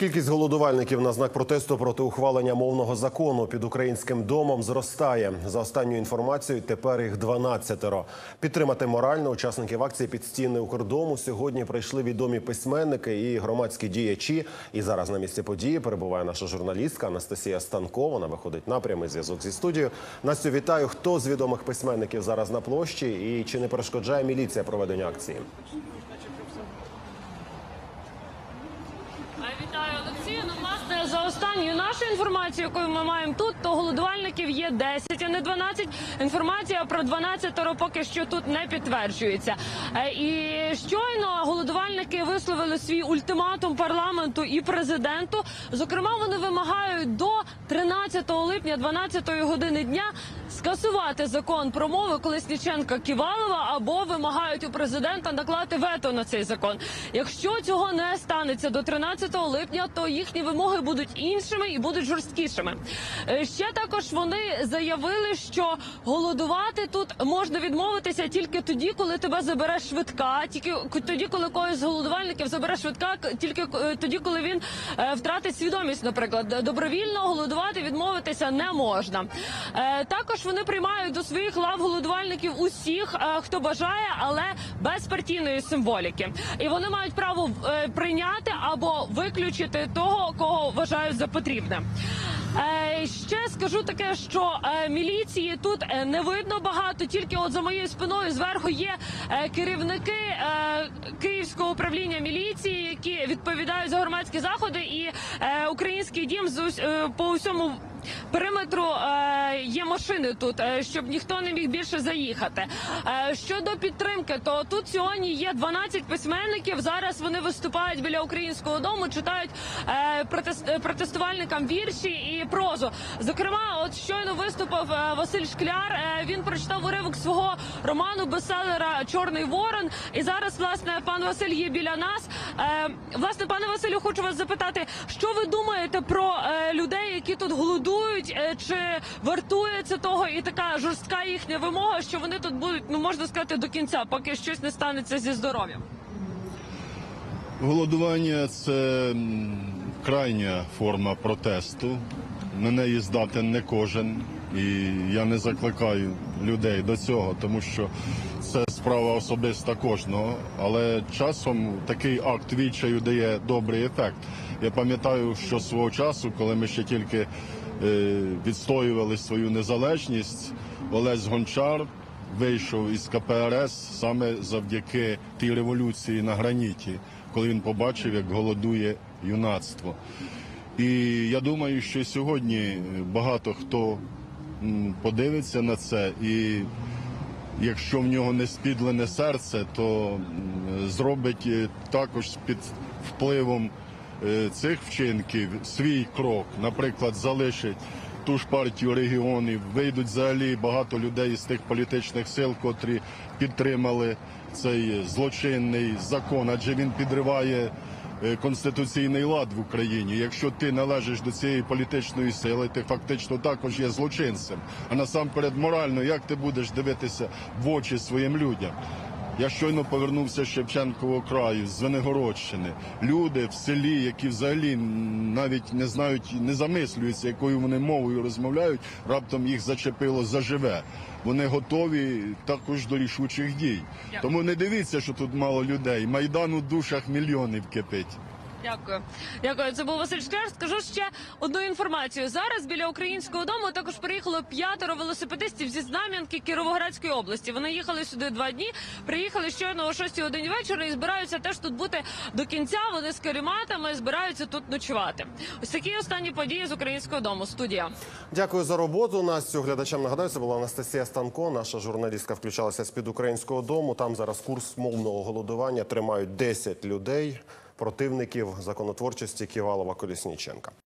Кількість голодувальників на знак протесту проти ухвалення мовного закону під українським домом зростає. За останньою інформацією, тепер їх 12-ро. Підтримати морально учасників акції під стіни Укрдому сьогодні прийшли відомі письменники і громадські діячі. І зараз на місці події перебуває наша журналістка Анастасія Станкова. Вона виходить на прямий зв'язок зі студією. Настю, вітаю. Хто з відомих письменників зараз на площі і чи не перешкоджає міліція проведенню акції? Вітаю, Олексію. Ну, власне, за останньою нашою інформацією, яку ми маємо тут, то голодувальників є 10, а не 12. Інформація про 12 поки що тут не підтверджується. Е, І щойно голодувальники висловили свій ультиматум парламенту і президенту. Зокрема, вони вимагають до 13 липня, 12 години дня, скасувати закон про мови Колесніченка Ківалова або вимагають у президента наклати вето на цей закон. Якщо цього не станеться до 13 липня, то їхні вимоги будуть іншими і будуть жорсткішими. Е, Ще також вони заявили, що голодувати тут можна відмовитися тільки тоді, коли тебе забере швидка, тільки тоді, коли когось з голодувальників забере швидка, тільки е, тоді, коли він е, втратить свідомість, наприклад, добровільно голодувати відмовитися не можна. Е, Також вони приймають до своїх лав голодувальників усіх, е, хто бажає, але без партійної символіки. І вони мають право е, прийняти або виключити того, кого вважають за потрібне. Е, Ще скажу таке, що міліції тут не видно багато, тільки от за моєю спиною зверху є керівники Київського управління міліції, які відповідають за громадські заходи, і український дім з е, по усьому. Периметру е, є машини тут, е, щоб ніхто не міг більше заїхати. Е, щодо підтримки, то тут сьогодні є 12 письменників. Зараз вони виступають біля українського дому, читають е, протест, протестувальникам вірші і прозу. Зокрема, от щойно виступив е, Василь Шкляр. Е, він прочитав уривок свого роману бестселера Чорний Ворон. І зараз, власне, пан Василь є біля нас. Е, власне, пане Василю, хочу вас запитати, що ви думаєте про е, людей, тут голодують? Е, Чи вартується того і така жорстка їхня вимога, що вони тут будуть, ну можна сказати, до кінця, поки щось не станеться зі здоров'ям? Голодування це крайня форма протесту. На неї здатен не кожен. І я не закликаю людей до цього, тому що це справа особиста кожного. Але часом такий акт відчаю дає добрий ефект. Я пам'ятаю, що свого часу, коли ми ще тільки е, відстоювали свою незалежність, Олесь Гончар вийшов із КПРС саме завдяки тій революції на граніті, коли він побачив, як голодує юнацтво. І я думаю, що сьогодні багато хто подивиться на це, і якщо в нього не спідлене серце, то зробить е, також під впливом е, цих вчинків свій крок, наприклад, залишить ту ж партію регіонів, вийдуть взагалі багато людей з тих політичних сил, котрі підтримали цей злочинний закон, адже він підриває конституційний лад в Україні. Якщо ти належиш до цієї політичної сили, ти фактично також є злочинцем. А насамперед морально, як ти будеш дивитися в очі своїм людям? Я щойно повернувся з Шевченкового краю, з Венегородщини. Люди в селі, які взагалі навіть не знають, не замислюються, якою вони мовою розмовляють, раптом їх зачепило заживе. Вони готові також до рішучих дій. Тому не дивіться, що тут мало людей. Майдан у душах мільйонів кипить. Дякую, дякую. Це був Василь Шкляр. Скажу ще одну інформацію. Зараз біля українського дому також приїхало п'ятеро велосипедистів зі Знам'янки Кіровоградської області. Вони їхали сюди два дні. Приїхали щойно о 6 годині вечора і збираються теж тут бути до кінця. Вони з керематами збираються тут ночувати. Ось такі останні події з українського дому. Студія. Дякую за роботу. Настю глядачам нагадаю, це була Анастасія Станко. Наша журналістка включалася з під українського дому. Там зараз курс мовного голодування тримають 10 людей, противників законотворчості Ківалова Колісніченка.